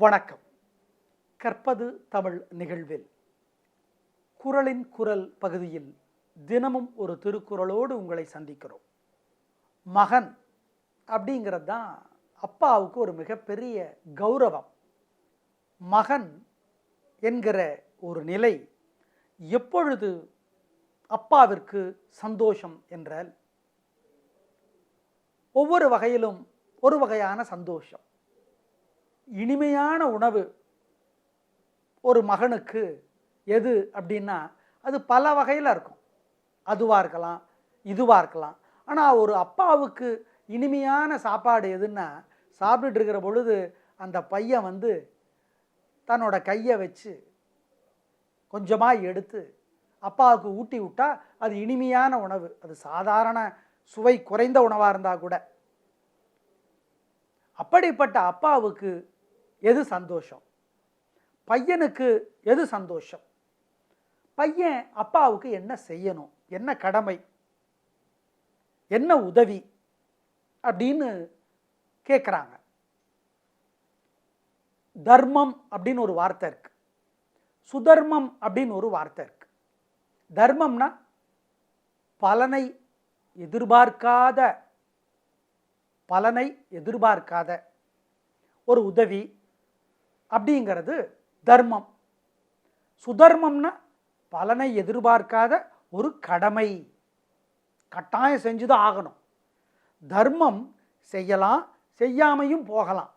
வணக்கம். கற்பது தமிழ் நிகழ்வில். குரலின் குரல் பகுதியில் தினமும் ஒரு திருக்குறளோடு உங்களை சந்திக்கிறோம். மகன் அப்படிங்கிறது தான் அப்பாவுக்கு ஒரு மிகப்பெரிய கௌரவம். மகன் என்கிற ஒரு நிலை எப்பொழுது அப்பாவிற்கு சந்தோஷம் என்றால் ஒவ்வொரு வகையிலும் ஒரு வகையான சந்தோஷம். இனிமையான உணவு ஒரு மகனுக்கு எது அப்படின்னா அது பல வகையில் இருக்கும். அதுவாக இருக்கலாம் இதுவாக இருக்கலாம். ஆனால் ஒரு அப்பாவுக்கு இனிமையான சாப்பாடு எதுன்னா சாப்பிட்டுட்டு இருக்கிற பொழுது அந்த பையன் வந்து தன்னோட கையை வச்சு கொஞ்சமாக எடுத்து அப்பாவுக்கு ஊட்டி விட்டால் அது இனிமையான உணவு. அது சாதாரண சுவை குறைந்த உணவாக இருந்தால் கூட. அப்படிப்பட்ட அப்பாவுக்கு எது சந்தோஷம்? பையனுக்கு எது சந்தோஷம்? பையன் அப்பாவுக்கு என்ன செய்யணும்? என்ன கடமை? என்ன உதவி? அப்படின்னு கேட்குறாங்க தர்மம் அப்படின்னு ஒரு வார்த்தை இருக்கு. சுதர்மம் அப்படின்னு ஒரு வார்த்தை இருக்கு. தர்மம்னா பலனை எதிர்பார்க்காத பலனை எதிர்பார்க்காத ஒரு உதவி அப்படிங்கிறது தர்மம். சுதர்மம்னா பலனை எதிர்பார்க்காத ஒரு கடமை. கட்டாயம் செஞ்சுதான் ஆகணும். தர்மம் செய்யலாம் செய்யாமையும் போகலாம்.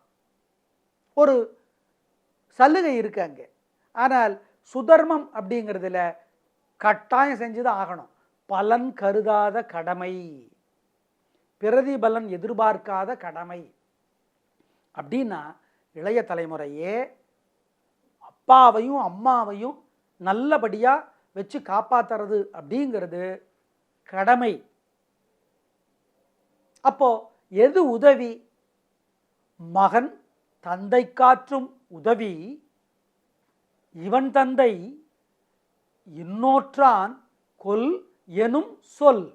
ஒரு சலுகை இருக்கு அங்கே. ஆனால் சுதர்மம் அப்படிங்கிறதுல கட்டாயம் செஞ்சுதான் ஆகணும். பலன் கருதாத கடமை. பிரதிபலன் எதிர்பார்க்காத கடமை. அப்படின்னா இளைய தலைமுறையே அப்பாவையும் அம்மாவையும் நல்லபடியாக வச்சு காப்பாத்துறது அப்படிங்கிறது கடமை. அப்போ எது உதவி? மகன் தந்தை காற்றும் உதவி இவன் தந்தை இன்னோற்றான் கொல் எனும் சொல்.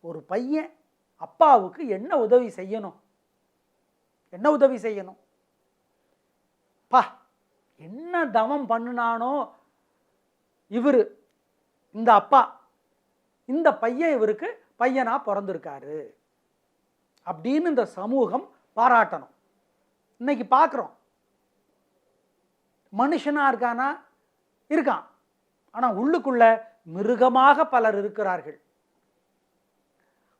ஒரு பையன் அப்பாவுக்கு என்ன உதவி செய்யணும்? என்ன உதவி செய்யணும்? பா என்ன தவம் பண்ணுனானோ இவர் இந்த அப்பா இந்த பையன் இவருக்கு பையனா பிறந்திருக்காரு அப்படின்னு இந்த சமூகம் பாராட்டணும். இன்னைக்கு பார்க்குறோம் மனுஷனா இருக்கானா? இருக்கான். ஆனால் உள்ளுக்குள்ள மிருகமாக பலர் இருக்கிறார்கள்.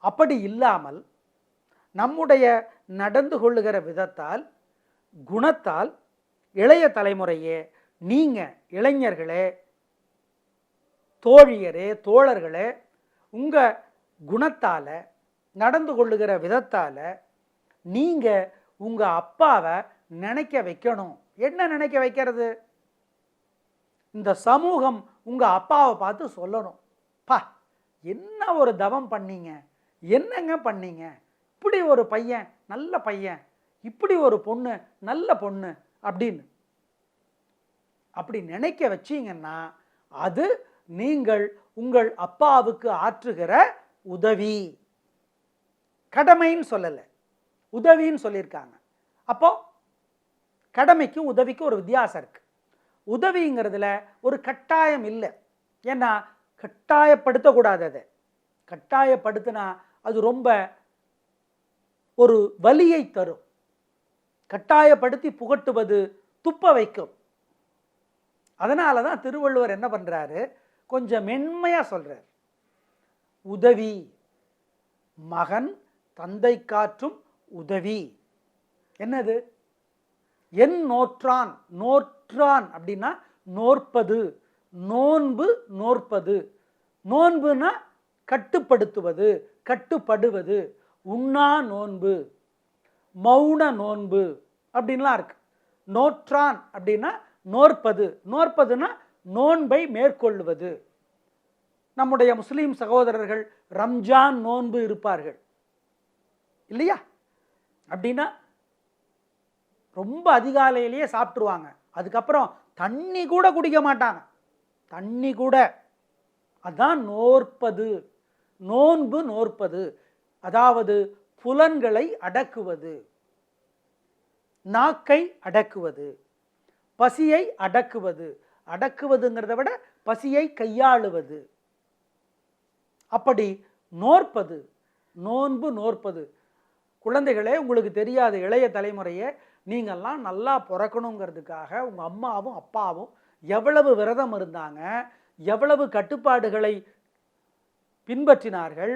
அப்படி இல்லாமல் நம்முடைய நடந்து கொள்ளுகிற விதத்தால் குணத்தால் இளைய தலைமுறையே நீங்கள் இளைஞர்களே தோழியரே தோழர்களே உங்கள் குணத்தால் நடந்து கொள்ளுகிற விதத்தால் நீங்கள் உங்கள் அப்பாவை நினைக்க வைக்கணும். என்ன நினைக்க வைக்கிறது? இந்த சமூகம் உங்கள் அப்பாவை பார்த்து சொல்லணும். பா என்ன ஒரு தவம் பண்ணீங்க? என்னங்க பண்ணீங்க? இப்படி ஒரு பையன் நல்ல பையன் இப்படி ஒரு பொண்ணு நல்ல பொண்ணு அப்படின்னு அப்படி நினைக்க வச்சீங்கன்னா அது நீங்கள் உங்கள் அப்பாவுக்கு ஆற்றுகிற உதவி. கடமைன்னு சொல்லலை. உதவின்னு சொல்லியிருக்காங்க. அப்போ கடமைக்கும் உதவிக்கும் ஒரு வித்தியாசம் இருக்குது உதவிங்கிறதுல ஒரு கட்டாயம் இல்லை. ஏன்னா கட்டாயப்படுத்தக்கூடாது அதை. கட்டாயப்படுத்தினா அது ரொம்ப ஒரு வலியை தரும். கட்டாயப்படுத்தி புகட்டுவது துப்ப வைக்கும். அதனால தான் திருவள்ளுவர் என்ன பண்ணுறாரு கொஞ்சம் மென்மையாக சொல்கிறார் உதவி மகன் தந்தை காற்றும் உதவி. என்னது? என் நோற்றான் நோற்றான் அப்படின்னா நோற்பது நோன்பு நோற்பது. நோன்புனா கட்டுப்படுத்துவது கட்டுப்படுவது. உண்ணா நோன்பு மௌன நோன்பு அப்படின்லாம் இருக்கு. நோற்றான் அப்படின்னா நோற்பது. நோற்பதுன்னா நோன்பை மேற்கொள்வது. நம்முடைய முஸ்லீம் சகோதரர்கள் ரம்ஜான் நோன்பு இருப்பார்கள். இல்லையா? அப்படின்னா ரொம்ப அதிகாலையிலேயே சாப்பிட்ருவாங்க அதுக்கப்புறம் தண்ணி கூட குடிக்க மாட்டாங்க. தண்ணி கூட. அதான் நோற்பது. நோன்பு நோற்பது. அதாவது புலன்களை அடக்குவது. நாக்கை அடக்குவது. பசியை அடக்குவது. அடக்குவதுங்கிறத விட பசியை கையாளுவது. அப்படி நோற்பது. நோன்பு நோற்பது. குழந்தைகளே உங்களுக்கு தெரியாத இளைய தலைமுறையே நீங்கள்லாம் நல்லா பிறக்கணுங்கிறதுக்காக உங்கள் அம்மாவும் அப்பாவும் எவ்வளவு விரதம் இருந்தாங்க எவ்வளவு கட்டுப்பாடுகளை பின்பற்றினார்கள்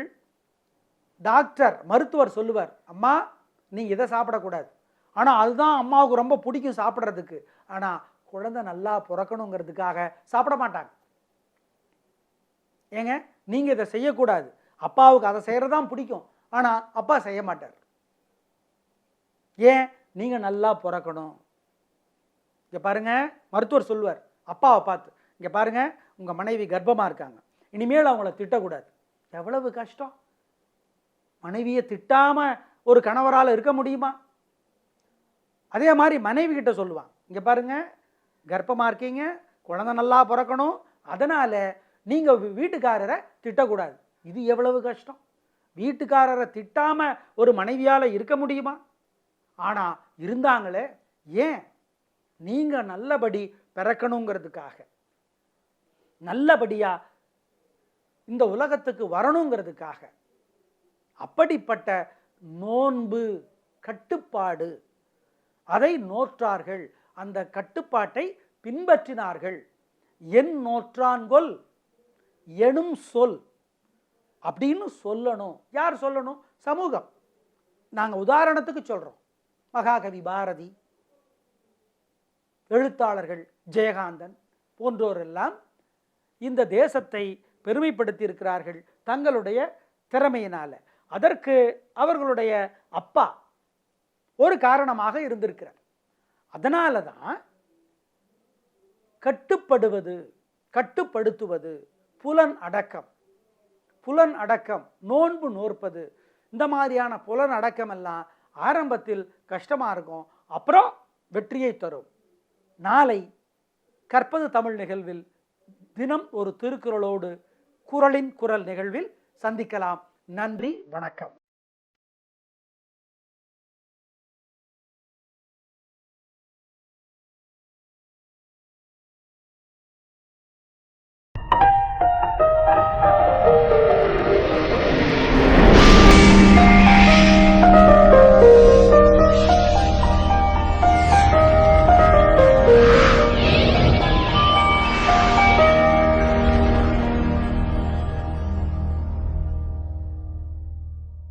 டாக்டர் மருத்துவர் சொல்லுவார் அம்மா நீங்கள் இதை சாப்பிடக்கூடாது. ஆனால் அதுதான் அம்மாவுக்கு ரொம்ப பிடிக்கும் சாப்பிட்றதுக்கு. ஆனால் குழந்தை நல்லா பிறக்கணுங்கிறதுக்காக சாப்பிட மாட்டாங்க. ஏங்க நீங்கள் இதை செய்யக்கூடாது. அப்பாவுக்கு அதை செய்கிறது தான் பிடிக்கும். ஆனால் அப்பா செய்ய மாட்டார். ஏன்? நீங்கள் நல்லா பிறக்கணும். இங்கே பாருங்கள் மருத்துவர் சொல்லுவார் அப்பாவை பார்த்து. இங்கே பாருங்கள் உங்கள் மனைவி கர்ப்பமாக இருக்காங்க. இனிமேல் அவங்கள திட்டக்கூடாது. எவ்வளவு கஷ்டம்? மனைவியை திட்டாமல் ஒரு கணவரால் இருக்க முடியுமா? அதே மாதிரி மனைவி கிட்ட சொல்லுவான். இங்கே பாருங்கள் கர்ப்பமாக இருக்கீங்க குழந்தை நல்லா பிறக்கணும் அதனால் நீங்கள் வீட்டுக்காரரை திட்டக்கூடாது. இது எவ்வளவு கஷ்டம்? வீட்டுக்காரரை திட்டாமல் ஒரு மனைவியால் இருக்க முடியுமா? ஆனால் இருந்தாங்களே ஏன்? நீங்கள் நல்லபடி பிறக்கணுங்கிறதுக்காக. நல்லபடியாக இந்த உலகத்துக்கு வரணுங்கிறதுக்காக. அப்படிப்பட்ட நோன்பு கட்டுப்பாடு. அதை நோற்றார்கள். அந்த கட்டுப்பாட்டை பின்பற்றினார்கள். என் நோற்றான்கொல் எனும் சொல் அப்படின்னு சொல்லணும். யார் சொல்லணும்? சமூகம். நாங்கள் உதாரணத்துக்கு சொல்கிறோம் மகாகவி பாரதி எழுத்தாளர்கள் ஜெயகாந்தன் போன்றோரெல்லாம் இந்த தேசத்தை பெருமைப்படுத்தி இருக்கிறார்கள் தங்களுடைய திறமையினால். அதற்கு அவர்களுடைய அப்பா ஒரு காரணமாக இருந்திருக்கிறார். அதனால தான் கட்டுப்படுவது கட்டுப்படுத்துவது புலன் அடக்கம் புலன் அடக்கம் நோன்பு நோற்பது இந்த மாதிரியான புலன் அடக்கம் எல்லாம் ஆரம்பத்தில் கஷ்டமாக இருக்கும். அப்புறம் வெற்றியை தரும். நாளை கற்பது தமிழ் நிகழ்வில் தினம் ஒரு திருக்குறளோடு குரலின் குரல் நிகழ்வில் சந்திக்கலாம். நன்றி வணக்கம்.